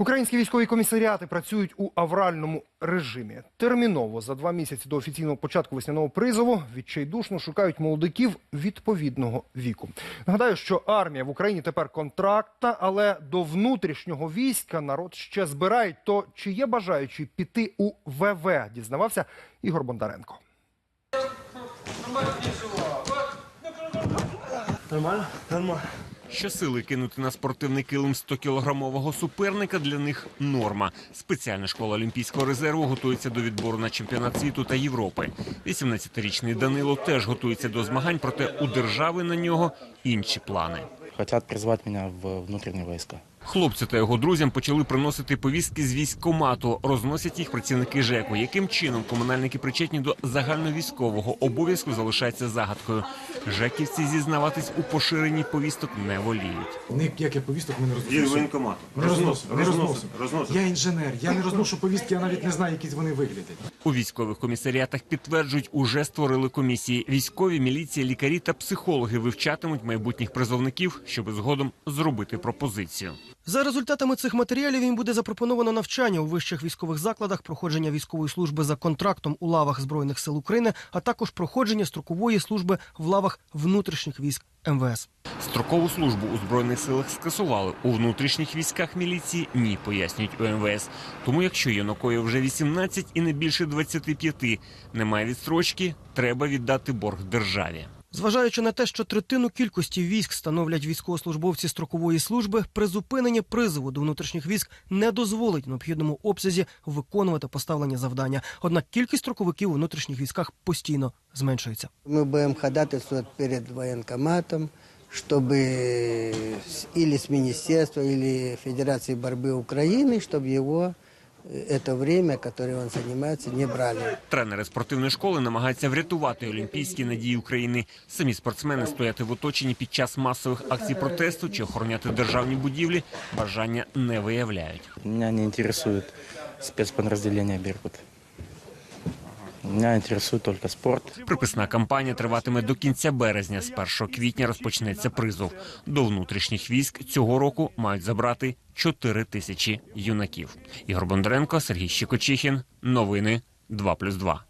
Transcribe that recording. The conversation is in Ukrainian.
Українські військові комісаріати працюють у авральному режимі. Терміново за два місяці до офіційного початку весняного призову відчайдушно шукають молодиків відповідного віку. Нагадаю, що армія в Україні тепер контрактна, але до внутрішнього війська народ ще збирають. То чи є бажаючі піти у ВВ? Дізнавався Ігор Бондаренко. Нормально? Нормально. Щосили кинути на спортивний килим 100-кілограмового суперника для них норма. Спеціальна школа Олімпійського резерву готується до відбору на чемпіонат світу та Європи. 18-річний Данило теж готується до змагань, проте у держави на нього інші плани. Хочуть призвати мене в внутрішні войска. Хлопцю та його друзям почали приносити повістки з військкомату. Розносять їх працівники ЖЕКу. Яким чином комунальники причетні до загальновійськового обов'язку залишається загадкою. Жеківці зізнаватись у поширенні повісток не воліють. Ніяких повісток ми не Є розносимо. воєнкомат. Не розносимо, не розносимо. розносимо. Я інженер, я не розношу повістки, я навіть не знаю, які вони виглядять. У військових комісаріатах підтверджують, уже створили комісії. Військові, міліція, лікарі та психологи вивчатимуть майбутніх призовників, щоб згодом зробити пропозицію. За результатами цих матеріалів їм буде запропоновано навчання у вищих військових закладах, проходження військової служби за контрактом у лавах збройних сил України, а також проходження строкової служби в лавах внутрішніх військ МВС. Строкову службу у збройних силах скасували. У внутрішніх військах міліції ні, пояснюють у МВС. Тому, якщо Янокою вже 18 і не більше 25, немає відстрочки, треба віддати борг державі. Зважаючи на те, що третину кількості військ становлять військовослужбовці строкової служби, призупинення призову до внутрішніх військ не дозволить в необхідному обсязі виконувати поставлені завдання. Однак кількість строковиків у внутрішніх військах постійно зменшується. Мы будем ходатайствовать перед военкоматом, чтобы с- или с Министерства, или Федерации борьбы Украины, чтобы его э, это время, которое он занимается, не брали. Тренери спортивної школи намагаються врятувати олімпійські надії України. Самі спортсмени стояти в оточенні під час масових акцій протесту чи охороняти державні будівлі бажання не виявляють. Меня не інтересують спецподразделение «Беркут». Меня інтересує только спорт. Приписна кампанія триватиме до кінця березня. З 1 квітня розпочнеться призов. До внутрішніх військ цього року мають забрати 4 тисячі юнаків. Ігор Бондаренко, Сергій Щекочихін. Новини 2+,2.